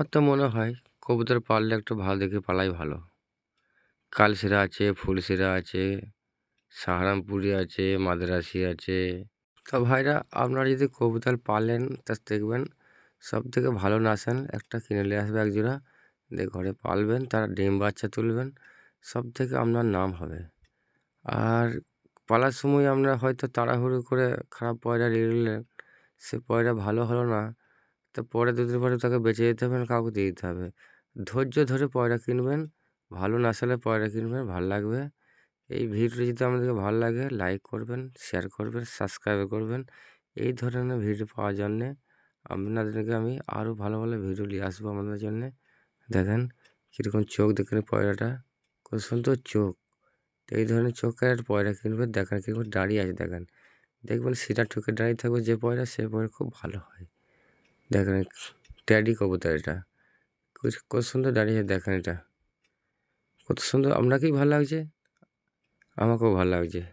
আমার তো মনে হয় কবুতর পাললে একটু ভালো, দেখে পালাই ভালো। কালশিরা আছে, ফুলশিরা আছে সাহারামপুরি আছে, মাদ্রাসি আছে। তো ভাইরা, আপনারা যদি কবুতর পালেন, তা দেখবেন সব থেকে ভালো নাসান একটা কিনে নিয়ে আসবে এক জোড়া দিয়ে ঘরে পালবেন, তার ডিম বাচ্চা তুলবেন সব থেকে আপনার নাম হবে। আর পালার সময় আমরা হয়তো তাড়াহুড়ো করে খারাপ পয়রা নিলেন, সে পয়রা ভালো হলো না। তো পরে দুদিন পরে তাকে বেঁচে যেতে হবে না, কাউকে দিয়ে দিতে হবে। ধৈর্য ধরে পয়রা কিনবেন, ভালো না নাসালে পয়রা কিনবেন, ভালো লাগবে। এই ভিডিও যদি আমাদেরকে ভালো লাগে লাইক করবেন শেয়ার করবেন সাবস্ক্রাইব করবেন। এই ধরনের ভিডিও পাওয়ার জন্যে আপনাদেরকে আমি আরও ভালো ভালো ভিডিও নিয়ে আসব আমাদের জন্যে। দেখেন কীরকম চোখ দেখেন পয়রাটা, কত সুন্দর চোখ। তো এই ধরনের চোখের একটা পয়রা কিনবেন, দেখেন কীরকম দাঁড়িয়ে আছে, দেখেন। দেখবেন সেটা ঠুকে দাঁড়িয়ে থাকবে, যে পয়রা সে পয়রা খুব ভালো হয়। দেখেন ট্যাডি কবুতর এটা। কত- সুন্দর দাঁড়িয়ে দেখেন এটা। কত সুন্দর, আপনাকেই ভালো লাগছে? আমাকেও ভালো লাগছে।